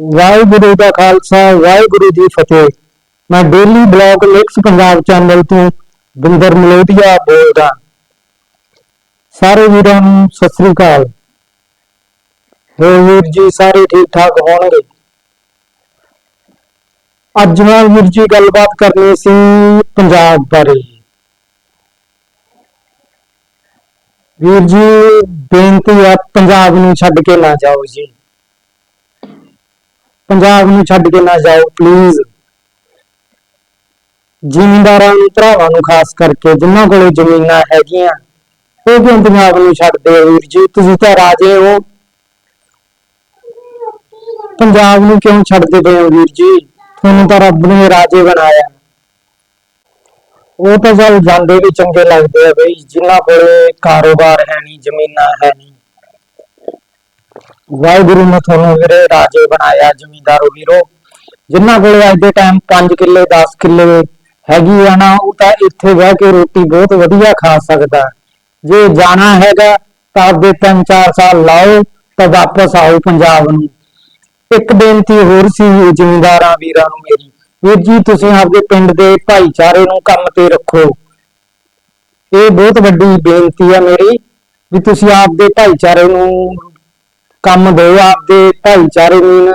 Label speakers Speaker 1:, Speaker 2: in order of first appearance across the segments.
Speaker 1: ਵਾਹਿਗੁਰੂ ਦਾ ਖਾਲਸਾ, ਵਾਹਿਗੁਰੂ ਜੀ ਫਤਿਹ। ਮੈਂ daily blog ਲਿਖਸ ਪੰਜਾਬ ਚੈਨਲ ਤੋਂ ਬਿੰਦਰ ਮਲੋਟੀਆ ਬੋਲਦਾ ਸਾਰੇ ਵੀਰਾਂ ਨੂੰ ਸਤਿ ਸ੍ਰੀ ਅਕਾਲ। ਹੋ ਵੀਰ ਜੀ, ਸਾਰੇ ਠੀਕ ਠਾਕ ਹੋਣਗੇ? ਅੱਜ ਮੈਂ ਵੀਰ ਜੀ ਗੱਲਬਾਤ ਕਰਨੀ ਸੀ ਪੰਜਾਬ ਬਾਰੇ। ਵੀਰ ਜੀ, ਬੇਨਤੀ ਆ ਪੰਜਾਬ ਨੂੰ ਛੱਡ ਕੇ ਨਾ ਜਾਓ ਜੀ। ਪੰਜਾਬ ਨੂੰ ਛੱਡ ਕੇ ਨਾ ਜਾਓ ਪਲੀਜ਼ ਜ਼ਿਮੀਂਦਾਰਾਂ ਨੂੰ, ਭਰਾਵਾਂ ਨੂੰ ਖਾਸ ਕਰਕੇ ਜਿਨ੍ਹਾਂ ਕੋਲੇ ਜ਼ਮੀਨਾਂ ਹੈਗੀਆਂ, ਉਹ ਕਿਉਂ ਪੰਜਾਬ ਨੂੰ ਛੱਡਦੇ ਹੋ ਵੀਰ ਜੀ, ਤੁਸੀਂ ਤਾਂ ਰਾਜੇ ਹੋ। ਪੰਜਾਬ ਨੂੰ ਕਿਉਂ ਛੱਡਦੇ ਪਏ ਹੋ ਵੀਰ ਜੀ? ਤੁਹਾਨੂੰ ਤਾਂ ਰੱਬ ਨੇ ਰਾਜੇ ਬਣਾਇਆ। ਉਹ ਤਾਂ ਚੱਲ ਜਾਂਦੇ ਵੀ ਚੰਗੇ ਲੱਗਦੇ ਆ ਬਈ, ਜਿਨ੍ਹਾਂ ਕੋਲੇ ਕਾਰੋਬਾਰ ਹੈ ਨਹੀਂ, ਜ਼ਮੀਨਾਂ ਹੈ ਨਹੀਂ। ਵਾਹਿਗੁਰੂ ਨੇ ਤੁਹਾਨੂੰ ਵੀਰੇ ਰਾਜੇ ਬਣਾਇਆ, ਜ਼ਮੀਂਦਾਰੋ ਵੀਰੋ। ਜਿਨ੍ਹਾਂ ਕੋਲੇ ਅੱਜ ਦੇ ਟਾਈਮ 5 ਕਿੱਲੇ 10 ਕਿੱਲੇ ਹੈਗੀ ਆ ਨਾ, ਉਹ ਤਾਂ ਇੱਥੇ ਬਹਿ ਕੇ ਰੋਟੀ ਬਹੁਤ ਵਧੀਆ ਖਾ ਸਕਦਾ। ਜੇ ਜਾਣਾ ਹੈਗਾ ਤਾਂ ਆਪਦੇ 3-4 ਸਾਲ ਲਾਓ, ਤਾਂ ਵਾਪਸ ਆਓ ਪੰਜਾਬ ਨੂੰ। ਇੱਕ ਬੇਨਤੀ ਹੋਰ ਸੀ ਜ਼ਿਮੀਂਦਾਰਾਂ ਵੀਰਾਂ ਨੂੰ ਮੇਰੀ, ਵੀਰ ਜੀ, ਤੁਸੀਂ ਆਪਦੇ ਪਿੰਡ ਦੇ ਭਾਈਚਾਰੇ ਨੂੰ ਕੰਮ ਤੇ ਰੱਖੋ। ਇਹ ਬਹੁਤ ਵੱਡੀ ਬੇਨਤੀ ਆ ਮੇਰੀ, ਵੀ ਤੁਸੀਂ ਆਪਦੇ ਭਾਈਚਾਰੇ ਨੂੰ ਕੰਮ ਦਿਓ ਆਪਦੇ ਭਾਈਚਾਰੇ ਨੂੰ,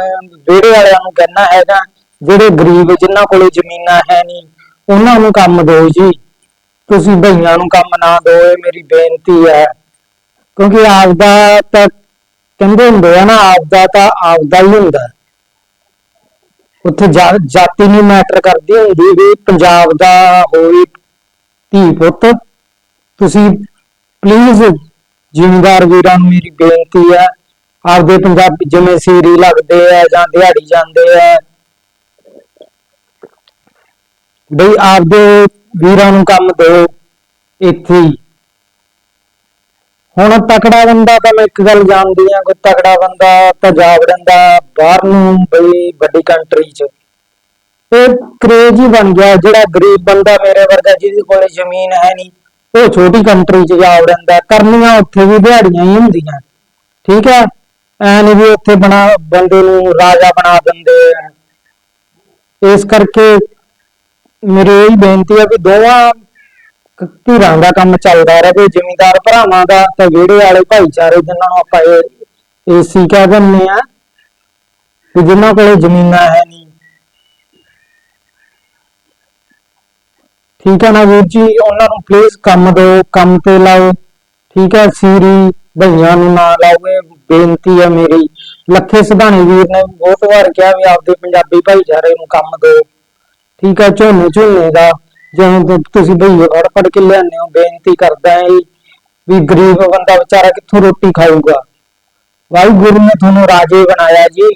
Speaker 1: ਵਿਹੜੇ ਵਾਲਿਆਂ ਨੂੰ ਕਹਿਣਾ ਹੈਗਾ, ਜਿਹੜੇ ਗਰੀਬ ਜਿਨ੍ਹਾਂ ਕੋਲੇ ਜ਼ਮੀਨਾਂ ਹੈ ਨਹੀਂ, ਉਹਨਾਂ ਨੂੰ ਕੰਮ ਦਿਓ ਜੀ। ਤੁਸੀਂ ਭਈਆਂ ਨੂੰ ਕੰਮ ਨਾ ਦਿਓ, ਇਹ ਮੇਰੀ ਬੇਨਤੀ ਹੈ। ਕਿਉਂਕਿ ਆਪਦਾ ਤਾਂ ਕਹਿੰਦੇ ਹੁੰਦੇ ਆ ਨਾ, ਆਪਦਾ ਤਾਂ ਆਪਦਾ ਹੀ ਹੁੰਦਾ। ਉੱਥੇ ਜਾਤੀ ਨਹੀਂ ਮੈਟਰ ਕਰਦੀ ਹੁੰਦੀ ਵੀ ਪੰਜਾਬ ਦਾ ਹੋਈ ਧੀ ਪੁੱਤ। ਤੁਸੀਂ ਪਲੀਜ਼ ਜ਼ਿਮੀਂਦਾਰ ਵੀਰਾਂ ਨੂੰ ਮੇਰੀ ਬੇਨਤੀ ਹੈ ਆਪਦੇ ਪੰਜਾਬੀ ਜਿਵੇਂ ਸੀਰੀ ਲੱਗਦੇ ਆ ਜਾਂ ਦਿਹਾੜੀ ਜਾਂਦੇ ਆ। ਬਈ ਆਪਦੇ ਵੀਰਾਂ ਨੂੰ ਕੰਮ ਦਿਓ ਇੱਥੇ ਹੁਣ ਤਕੜਾ ਬੰਦਾ ਤਾਂ ਮੈਂ ਇੱਕ ਗੱਲ ਜਾਣਦੀ ਆ ਕੋਈ ਤਕੜਾ ਬੰਦਾ ਤਾਂ ਜਾ ਵੜਦਾ ਬਾਹਰ ਨੂੰ ਬਈ ਵੱਡੀ ਕੰਟਰੀ 'ਚ। ਇਹ ਕਰੇਜ ਹੀ ਬਣ ਗਿਆ ਜਿਹੜਾ ਗਰੀਬ ਬੰਦਾ ਮੇਰੇ ਵਰਗਾ ਜਿਹਦੇ ਕੋਲੇ ਜ਼ਮੀਨ ਹੈ ਨਹੀਂ, ਉਹ ਛੋਟੀ ਕੰਟਰੀ 'ਚ ਜਾ ਵੜਦਾ ਕਰਨੀਆਂ ਉੱਥੇ ਵੀ ਦਿਹਾੜੀਆਂ ਹੀ ਹੁੰਦੀਆਂ। ਠੀਕ ਹੈ? ਐ ਨਹੀਂ ਵੀ ਉੱਥੇ ਬਣਾ ਬੰਦੇ ਨੂੰ ਰਾਜਾ ਬਣਾ ਦਿੰਦੇ ਆ ਇਸ ਕਰਕੇ ਮੇਰੀ ਇਹ ਬੇਨਤੀ ਹੈ ਵੀ ਦੋਵਾਂ ਧਿਰਾਂ ਦਾ ਕੰਮ ਚੱਲਦਾ ਰਹੇ, ਜ਼ਿਮੀਂਦਾਰ ਭਰਾਵਾਂ ਦਾ ਤੇ ਵਿਹੜੇ ਵਾਲੇ ਭਾਈਚਾਰੇ ਜਿਨ੍ਹਾਂ ਨੂੰ ਆਪਾਂ ਏਸੀ ਕਹਿ ਦਿੰਦੇ ਆ ਕਿ ਜਿਨ੍ਹਾਂ ਕੋਲੇ ਜ਼ਮੀਨਾਂ ਹੈ ਨਹੀਂ ਠੀਕ ਹੈ ਨਾ ਵੀਰ ਜੀ, ਉਹਨਾਂ ਨੂੰ ਪਲੀਜ਼ ਕੰਮ ਦਿਓ, ਕੰਮ ਤੇ ਲਾਓ। ਠੀਕ ਹੈ, ਸੀਰੀ ਭਈਆਂ ਨੂੰ ਨਾ ਲਾਓ ਇਹ ਬੇਨਤੀ ਹੈ ਮੇਰੀ। ਲੱਖੇ ਸਿਧਾਣੀ ਵੀਰ ਨੇ ਬਹੁਤ ਵਾਰ ਕਿਹਾ ਵੀ ਆਪਦੇ ਪੰਜਾਬੀ ਭਾਈਚਾਰੇ ਨੂੰ ਕੰਮ ਦਿਓ। ਠੀਕ ਹੈ, ਝੋਨੇ ਝੋਨੇ ਦਾ, ਜਿਵੇਂ ਤੁਸੀਂ ਭਈਏ ਫੜ ਫੜ ਕੇ ਲਿਆਉਂਦੇ ਹੋ, ਬੇਨਤੀ ਕਰਦਾ ਹਾਂ ਵੀ ਗਰੀਬ ਬੰਦਾ ਵਿਚਾਰਾ ਕਿੱਥੋਂ ਰੋਟੀ ਖਾਊਗਾ। ਵਾਹਿਗੁਰੂ ਨੇ ਤੁਹਾਨੂੰ ਰਾਜੇ ਬਣਾਇਆ ਜੀ।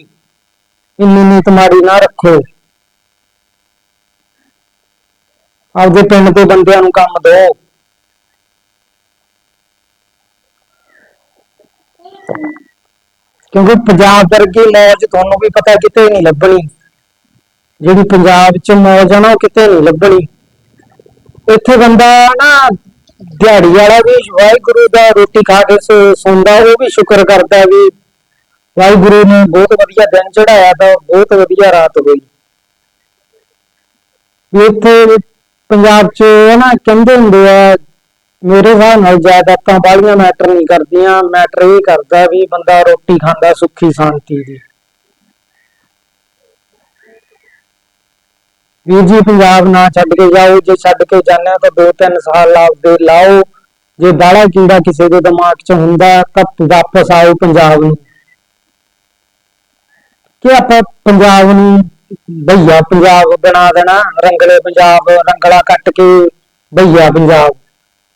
Speaker 1: ਇੰਨੀ ਨੀਤ ਮਾੜੀ ਨਾ ਰੱਖੋ। ਆਪਦੇ ਪਿੰਡ ਦੇ ਬੰਦਿਆਂ ਨੂੰ ਕੰਮ ਦਿਓ। ਕਿਉਂਕਿ ਪੰਜਾਬ ਵਰਗੀ ਮੌਜ ਤੁਹਾਨੂੰ ਵੀ ਪਤਾ ਕਿਤੇ ਨਹੀਂ ਲੱਭਣੀ। ਜਿਹੜੀ ਪੰਜਾਬ 'ਚ ਮੌਜ ਆ ਨਾ, ਉਹ ਕਿਤੇ ਨਹੀਂ ਲੱਭਣੀ। ਇੱਥੇ ਬੰਦਾ ਨਾ ਦਿਹਾੜੀ ਵਾਲਾ ਵੀ ਵਾਹਿਗੁਰੂ ਦਾ ਰੋਟੀ ਖਾ ਕੇ ਸੌ- ਸੌਂਦਾ, ਉਹ ਵੀ ਸ਼ੁਕਰ ਕਰਦਾ ਵੀ ਵਾਹਿਗੁਰੂ ਨੇ ਬਹੁਤ ਵਧੀਆ ਦਿਨ ਚੜਾਇਆ ਤਾਂ ਬਹੁਤ ਵਧੀਆ ਰਾਤ ਹੋਈ। ਇੱਥੇ ਪੰਜਾਬ 'ਚ ਨਾ ਕਹਿੰਦੇ ਹੁੰਦੇ ਆ ਮੇਰੇ ਹਿਸਾਬ ਨਾਲ ਜਾਇਦਾਦਾਂ ਬਾਹਲੀਆਂ ਮੈਟਰ ਨਹੀਂ ਕਰਦੀਆਂ ਮੈਟਰ ਇਹ ਕਰਦਾ ਵੀ ਬੰਦਾ ਰੋਟੀ ਖਾਂਦਾ ਸੁੱਖੀ ਸ਼ਾਂਤੀ ਦੀ। ਵੀਰ ਜੀ, ਪੰਜਾਬ ਨਾ ਛੱਡ ਕੇ ਜਾਓ, ਜੇ ਛੱਡ ਕੇ ਜਾਂਦੇ ਤਾਂ 2-3 ਸਾਲ ਆਪਦੇ ਲਾਓ। ਜੇ ਬਾਹਲਾ ਕੀੜਾ ਕਿਸੇ ਦੇ ਦਿਮਾਗ 'ਚ ਹੁੰਦਾ, ਤਾਂ ਵਾਪਸ ਆਓ ਪੰਜਾਬ ਨੂੰ। ਕਿ ਆਪਾਂ ਪੰਜਾਬ ਨੂੰ ਭਈਆ ਪੰਜਾਬ ਬਣਾ ਦੇਣਾ, ਰੰਗਲੇ ਪੰਜਾਬ, ਰੰਗਲਾ ਕੱਟ ਕੇ ਭਈਆ ਪੰਜਾਬ।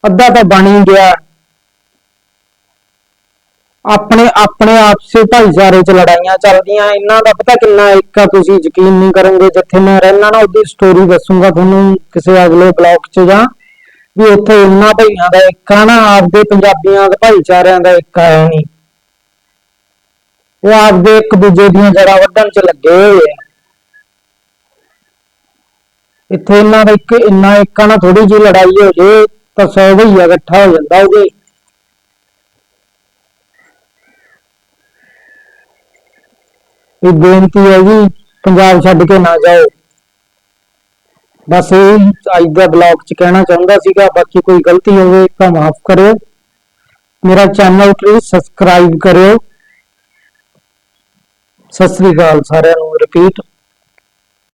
Speaker 1: ਅੱਧਾ ਤਾਂ ਬਣ ਹੀ ਗਿਆ। ਆਪਣੇ ਆਪਣੇ ਆਪਸੇ ਭਾਈਚਾਰੇ 'ਚ ਲੜਾਈਆਂ ਚੱਲਦੀਆਂ, ਇਹਨਾਂ ਦਾ ਪਤਾ ਕਿੰਨਾ ਇੱਕ ਤੁਸੀਂ ਯਕੀਨ ਨਹੀਂ ਕਰੋਗੇ, ਜਿੱਥੇ ਮੈਂ ਰਹਿਣਾ ਨਾ, ਉਹਦੀ ਸਟੋਰੀ ਦੱਸੂਗਾ ਤੁਹਾਨੂੰ ਕਿਸੇ ਅਗਲੇ ਬਲੌਗ 'ਚ ਜਾਂ ਵੀ ਉੱਥੇ ਇੰਨਾ ਭਈਆਂ ਦਾ ਇੱਕ ਨਾ, ਆਪਦੇ ਪੰਜਾਬੀਆਂ ਦੇ ਭਾਈਚਾਰਿਆਂ ਦਾ ਇੱਕ ਆ ਨਹੀਂ। ਉਹ ਆਪਦੇ ਇੱਕ ਦੂਜੇ ਦੀਆਂ ਜੜਾਂ ਵੱਢਣ 'ਚ ਲੱਗੇ ਹੋਏ ਆ। ਇੱਥੇ ਇਹਨਾਂ ਦਾ ਇੱਕ, ਇੰਨਾ ਇੱਕ ਨਾ ਥੋੜੀ ਜਿਹੀ ਲੜਾਈ ਹੋ ਜੇ। ਤਾਂ 100 ਭਈਆ ਇਕੱਠਾ ਹੋ ਜਾਂਦਾ ਉਹਦੇ ਇਹ ਬੇਨਤੀ ਹੈ ਜੀ, ਪੰਜਾਬ ਛੱਡ ਕੇ ਨਾ ਜਾਓ। ਬਸ ਇਹ ਅੱਜ ਦਾ ਬਲੌਗ ਚ ਕਹਿਣਾ ਚਾਹੁੰਦਾ ਸੀਗਾ, ਬਾਕੀ ਕੋਈ ਗਲਤੀ ਹੋਵੇ ਤਾਂ ਮਾਫ ਕਰਿਓ। ਮੇਰਾ ਚੈਨਲ ਪਲੀਜ਼ ਸਬਸਕ੍ਰਾਈਬ ਕਰਿਓ। ਸਤਿ ਸ੍ਰੀ ਅਕਾਲ ਸਾਰਿਆਂ ਨੂੰ ਰਿਪੀਟ